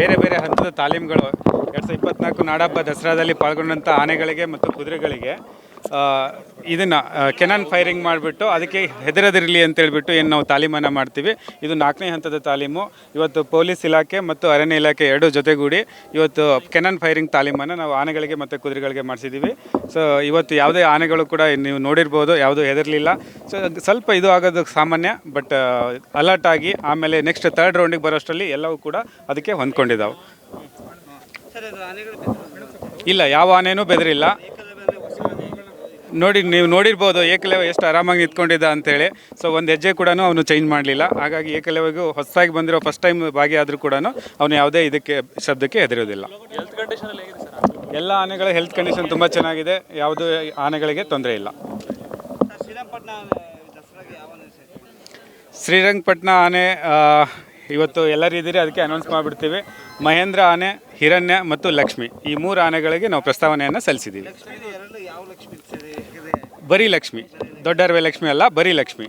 ಬೇರೆ ಬೇರೆ ಹಂತದ ತಾಲೀಮ್ಗಳು ಎರಡು ಸಾವಿರದ ಇಪ್ಪತ್ನಾಲ್ಕು ನಾಡಹಬ್ಬ ದಸರಾದಲ್ಲಿ ಪಾಲ್ಗೊಂಡಂಥ ಆನೆಗಳಿಗೆ ಮತ್ತು ಕುದುರೆಗಳಿಗೆ ಇದನ್ನ ಕೆನಾನ್ ಫೈರಿಂಗ್ ಮಾಡಿಬಿಟ್ಟು ಅದಕ್ಕೆ ಹೆದರದಿರಲಿ ಅಂತ ಹೇಳ್ಬಿಟ್ಟು ಏನು ನಾವು ತಾಲೀಮನ್ನು ಮಾಡ್ತೀವಿ. ಇದು ನಾಲ್ಕನೇ ಹಂತದ ತಾಲೀಮು. ಇವತ್ತು ಪೊಲೀಸ್ ಇಲಾಖೆ ಮತ್ತು ಅರಣ್ಯ ಇಲಾಖೆ ಎರಡೂ ಜೊತೆಗೂಡಿ ಇವತ್ತು ಕೆನಾನ್ ಫೈರಿಂಗ್ ತಾಲೀಮನ್ನು ನಾವು ಆನೆಗಳಿಗೆ ಮತ್ತು ಕುದುರೆಗಳಿಗೆ ಮಾಡಿಸಿದ್ದೀವಿ ಸೊ ಇವತ್ತು ಯಾವುದೇ ಆನೆಗಳು ಕೂಡ ನೀವು ನೋಡಿರ್ಬೋದು ಯಾವುದೂ ಹೆದರಲಿಲ್ಲ. ಸೊ ಸ್ವಲ್ಪ ಇದು ಆಗೋದು ಸಾಮಾನ್ಯ ಬಟ್ ಅಲರ್ಟ್ ಆಗಿ ಆಮೇಲೆ ನೆಕ್ಸ್ಟ್ ತರ್ಡ್ ರೌಂಡಿಗೆ ಬರೋಷ್ಟರಲ್ಲಿ ಎಲ್ಲವೂ ಕೂಡ ಅದಕ್ಕೆ ಹೊಂದ್ಕೊಂಡಿದ್ದಾವೆ ಇಲ್ಲ ಯಾವ ಆನೆನೂ ಬೆದರಿಲ್ಲ. ನೋಡಿ ನೀವು ನೋಡಿರ್ಬೋದು ಏಕಲವ್ಯ ಎಷ್ಟು ಆರಾಮಾಗಿ ನಿಂತ್ಕೊಂಡಿದ್ದ ಅಂತೇಳಿ. ಸೊ ಒಂದು ಹೆಜ್ಜೆ ಕೂಡ ಅವನು ಚೇಂಜ್ ಮಾಡಲಿಲ್ಲ. ಹಾಗಾಗಿ ಏಕಲವ್ಯಗೂ ಹೊಸದಾಗಿ ಬಂದಿರೋ ಫಸ್ಟ್ ಟೈಮ್ ಭಾಗಿಯಾದರೂ ಕೂಡ ಅವನು ಯಾವುದೇ ಇದಕ್ಕೆ ಶಬ್ದಕ್ಕೆ ಹೆದರೋದಿಲ್ಲ ಎಲ್ಲ ಆನೆಗಳ ಹೆಲ್ತ್ ಕಂಡೀಷನ್ ತುಂಬ ಚೆನ್ನಾಗಿದೆ. ಯಾವುದು ಆನೆಗಳಿಗೆ ತೊಂದರೆ ಇಲ್ಲ. ಸರ್ ಶ್ರೀರಂಗಪಟ್ಟಣ ಆನೆ ಇವತ್ತು ಎಲ್ಲರೂ ಇದ್ದೀರಿ, ಅದಕ್ಕೆ ಅನೌನ್ಸ್ ಮಾಡಿಬಿಡ್ತೀವಿ. ಮಹೇಂದ್ರ ಆನೆ, ಹಿರಣ್ಯ ಮತ್ತು ಲಕ್ಷ್ಮಿ. ಈ ಮೂರು ಆನೆಗಳಿಗೆ ನಾವು ಪ್ರಸ್ತಾವನೆಯನ್ನು ಸಲ್ಲಿಸಿದ್ದೀವಿ. ಬರೀ ಲಕ್ಷ್ಮಿ. ದೊಡ್ಡರ್ವೆ ಲಕ್ಷ್ಮಿ ಅಲ್ಲ, ಬರೀ ಲಕ್ಷ್ಮಿ.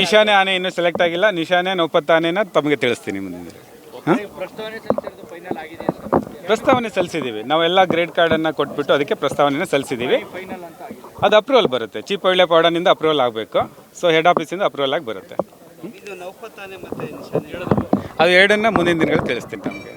ನಿಶಾನೆ ಆನೆ ಇನ್ನೂ ಸೆಲೆಕ್ಟ್ ಆಗಿಲ್ಲ. ನಿಶಾನೆ, ನೌಪತ್ತ ಆನೆನ ತಮಗೆ ತಿಳಿಸ್ತೀನಿ ಮುಂದಿನ ಪ್ರಸ್ತಾವನೆ ಸಲ್ಲಿಸಿದ್ದೀವಿ. ನಾವೆಲ್ಲ ಗ್ರೇಡ್ ಕಾರ್ಡನ್ನು ಕೊಟ್ಬಿಟ್ಟು ಅದಕ್ಕೆ ಪ್ರಸ್ತಾವನೆಯನ್ನು ಸಲ್ಲಿಸಿದ್ದೀವಿ. ಅದು ಅಪ್ರೂವಲ್ ಬರುತ್ತೆ. ಚೀಪ್ ಒಳ್ಳೆ ಪಾಡನಿಂದ ಅಪ್ರೂವಲ್ ಆಗಬೇಕು. ಸೊ ಹೆಡ್ ಆಫೀಸಿಂದ ಅಪ್ರೂವಲ್ ಆಗಿ ಬರುತ್ತೆ. ಅದು ಎರಡನ್ನ ಮುಂದಿನ ದಿನಗಳಲ್ಲಿ ತಿಳಿಸ್ತೀನಿ ತಮಗೆ.